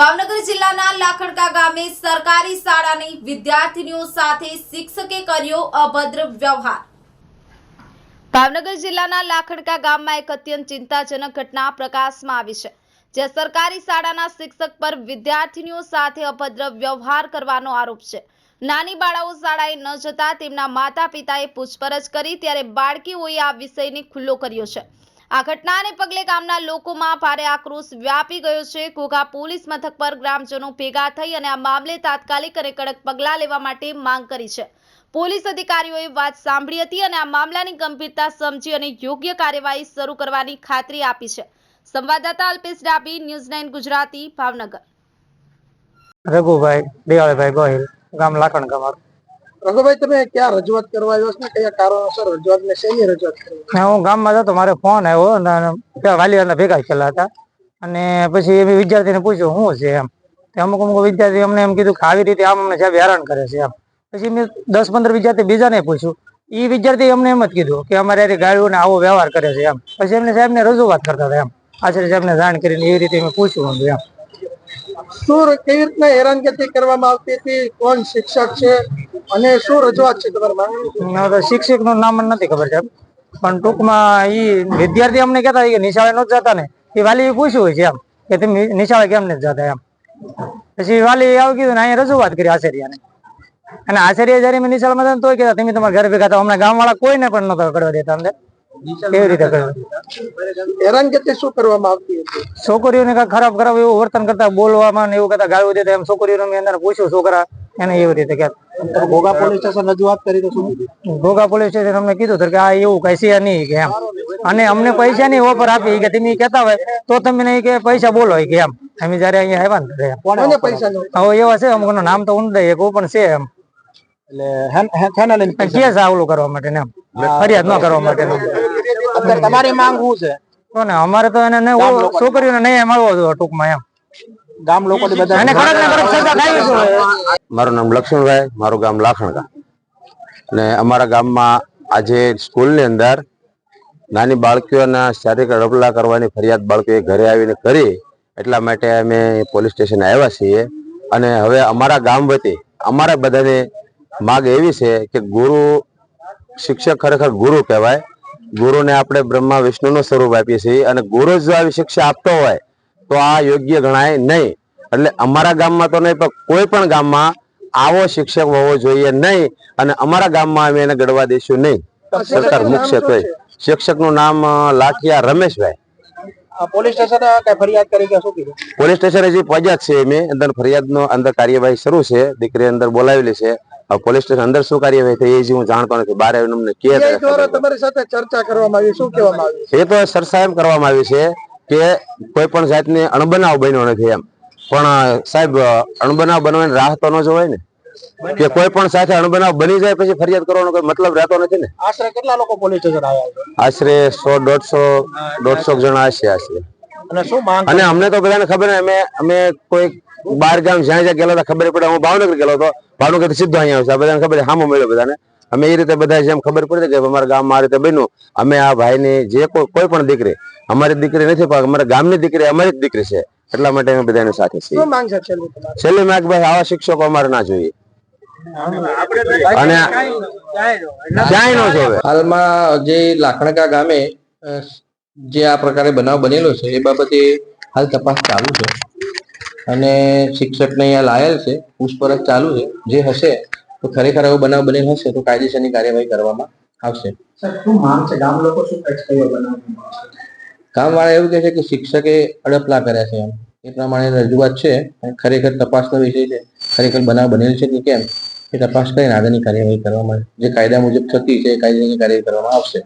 ભાવનગર જિલ્લાના લાખણકા ગામે સરકારી શાળાની વિદ્યાર્થીનીઓ સાથે શિક્ષકે કર્યો અભદ્ર વ્યવહાર. ભાવનગર જિલ્લાના લાખણકા ગામમાં એક અત્યંત ચિંતાજનક ઘટના પ્રકાશમાં આવી છે જ્યાં સરકારી શાળાના શિક્ષક પર વિદ્યાર્થીનીઓ સાથે અભદ્ર વ્યવહાર કરવાનો આરોપ છે. નાની બાળાઓ શાળાએ ન જતા તેમના માતા પિતાએ પૂછપરછ કરી, ત્યારે બાળકીઓએ આ વિષયને ખુલ્લો કર્યો છે. આ ઘટનાને પગલે ગામના લોકોમાં ભારે આક્રોશ વ્યાપી ગયો છે. ઘોઘા પોલીસ મથક પર ગ્રામજનો ભેગા થઈ અને આ મામલે તાત્કાલિક અને કડક પગલાં લેવા માટે માંગ કરી છે. પોલીસ અધિકારીઓએ વાત સાંભળી હતી અને આ મામલાની ગંભીરતા સમજી અને યોગ્ય કાર્યવાહી શરૂ કરવાની ખાતરી આપી છે. સંવાદદાતા અલ્પેશ ડાબી ન્યૂઝ નાઇન ગુજરાતી, ભાવનગર. રઘુભાઈ, દિવાળીભાઈ ગોહિલ, ગામ લાખણ ગામ રઘુભાઈ તમે ક્યાં રજૂઆત કરવા આવ્યો છો? કયા કારણોસર રજૂઆત ને શેની રજૂઆત કરી? હું ગામમાં જતો મારે ફોન આવ્યો અને પેલા વાલીઓના ભેગા થયેલા હતા. અને પછી એ વિદ્યાર્થીને પૂછ્યું શું છે એમ? અમુક અમુક વિદ્યાર્થી અમને એમ કીધું કે આવી રીતે આમ અમને સાહેબ હેરાન કરે છે એમ. પછી મેં દસ પંદર વિદ્યાર્થી બીજાને પૂછ્યું. એ વિદ્યાર્થી અમને એમ જ કીધું કે અમારે હારે ગાડીઓને આવો વ્યવહાર કરે છે એમ. પછી એમને સાહેબને રજૂઆત કરતા હતા એમ. આચાર્ય સાહેબને જાણ કરીને એવી રીતે મેં પૂછ્યું એમ. શું કેવી રીતના હેરાનગતિ કરવામાં આવતી હતી? કોણ શિક્ષક છે? અને શું રજૂઆત છે તમારી માંગણી? મને તો નામ મને નથી ખબર સાહેબ. પણ ટૂંકમાં ઈ વિદ્યાર્થી અમને કહેતા કે નિશાળે નો જતા ને. એ વાલી પૂછ્યું હોય છે એમ કે તમે નિશાળે કેમ નથી જતા એમ. પછી વાલી આવું કીધું ને અહીંયા રજૂઆત કરી આચાર્યને. અને આચાર્ય જયારે મેં નિશાળમાં તો ને તોય કહેતા તમે તમારા ઘરે ભેગા હતા હમણાં ગામવાળા કોઈને પણ નહોતા કરવા દેતા અંદર. કેવી રીતે હેરાનગતિ શું કરવામાં આવતી હતી? છોકરીઓને કાંઈ ખરાબ ખરાબ એવું વર્તન કરતા બોલવામાં ને એવું કરતા ગાળવું દેતા એમ છોકરીઓને મેં અંદર પૂછ્યું છોકરા એને એવી રીતે કહેતા. ભોગા પોલીસ સ્ટેશન રજૂઆત કરી તો શું? ઘોઘા પોલીસ સ્ટેશન અમને કીધું કે આ એવું કઈ છે નહીં કે એમ. અને અમને પૈસા ની ઓફર આપી કે તમે કેતા હોય તો તમે કે પૈસા બોલો કે એમ. અમે જયારે અહીંયા આવ્યા ને પૈસા હવે એવા છે અમુક નામ તો ઊંડાઈ એક પણ છે એમ. એટલે હેના કે છે આવલું કરવા માટે ને એમ. ફરિયાદ ન કરવા માટે તમારી માંગ શું છે? અમારે તો એને છોકરીઓને નહીં મળવો જોઈએ ટૂંકમાં એમ. ગામ છે મારું નામ લક્ષ્મણભાઈ મારું ગામ લાખણગા. અને અમારા ગામમાં આજે સ્કૂલની અંદર નાની બાળકીઓના શારીરિક રબલા કરવાની ફરિયાદ બાળકીઓએ ઘરે આવીને કરી એટલા માટે અમે પોલીસ સ્ટેશન આવ્યા છીએ. અને હવે અમારા ગામ વતી અમારા બધાને માગ એવી છે કે ગુરુ શિક્ષક ખરેખર ગુરુ કહેવાય. ગુરુને આપણે બ્રહ્મા વિષ્ણુનું સ્વરૂપ આપીએ છીએ અને ગુરુ જો આવી શિક્ષા આપતો હોય તો આ યોગ્ય ગણાય નહીં. એટલે અમારા ગામમાં તો નહીં પણ કોઈ પણ ગામમાં આવો શિક્ષક હોવો જોઈએ નહીં અને અમારા ગામમાં અમે એને ગડવા દઈશું નહીં. સરકાર તોય શિક્ષકનું નામ લાઠિયા રમેશભાઈ. પોલીસ સ્ટેશન ફરિયાદ કરી કે શું કીધું? પોલીસ સ્ટેશન હજી પહોંચ્યા છે એમ અંદર ફરિયાદનો અંદર કાર્યવાહી શરૂ છે. દીકરી અંદર બોલાવેલી છે. પોલીસ સ્ટેશન અંદર શું કાર્યવાહી થઈ એ હું જાણતો નથી. બહાર આવીને અમને કે તમારી સાથે ચર્ચા કરવામાં આવી. શું કહેવામાં આવ્યું એ તો સરસા એમ કરવામાં આવ્યું છે. કે કોઈ પણ જાતની અણબનાવ બન્યો નથી એમ. પણ સાહેબ અણબનાવ બનવાની રાહ તો ન જોવાય ને? કે કોઈ પણ સાથે અણબનાવ બની જાય પછી ફરિયાદ કરવાનો કોઈ મતલબ રહેતો નથી ને? આશરે કેટલા લોકો પોલીસ સ્ટેશન આવ્યા આશરે સો દોઢસો દોઢસો જણા હશે આશરે. અને અમને તો બધાને ખબર ને અમે અમે કોઈ બાર ગામ જ્યાં જ્યાં ગયેલા હતા ખબર પડે હું ભાવનગર ગયેલો હતો. ભાવનગર સીધો અહીંયા આવશે આ બધાને ખબર હામો મળ્યો બધાને. અમે એ રીતે બધા જેમ ખબર પડી કે અમારા ગામમાં આ રીતે બન્યું. અમે આ ભાઈને જે કોઈ કોઈ પણ દીકરી અમારી દીકરી નથી પણ અમારા ગામની દીકરી અમારી જ દીકરી છે. એટલા માટે અમે બધાની સાથે છીએ. શું માંગ છે છેલ્લી તમારી? માગ ભાઈ આવા શિક્ષકો અમારે ના જોઈએ. અને ક્યાંય ન જોવે. હાલમાં જે લાખણકા ગામે જે આ પ્રકારે બનાવ બનેલો છે એ બાબતે હાલ તપાસ ચાલુ છે. અને શિક્ષકને અહીંયા લાયેલ છે પૂછપરછ ચાલુ છે જે હશે તો ખરેખર એવો બનાવ બનેલ હશે તો કાયદેસરની કાર્યવાહી કરવામાં આવશે. કામવાળા એવું કહે છે કે શિક્ષકે અડપલા કર્યા છે એમ. એ પ્રમાણે રજૂઆત છે ખરેખર તપાસનો વિષય છે. ખરેખર બનાવ બનેલ છે કે કેમ? એ તપાસ કરીને આગળની કાર્યવાહી કરવામાં. જે કાયદા મુજબ થતી છે એ કાયદાની કાર્યવાહી કરવામાં આવશે.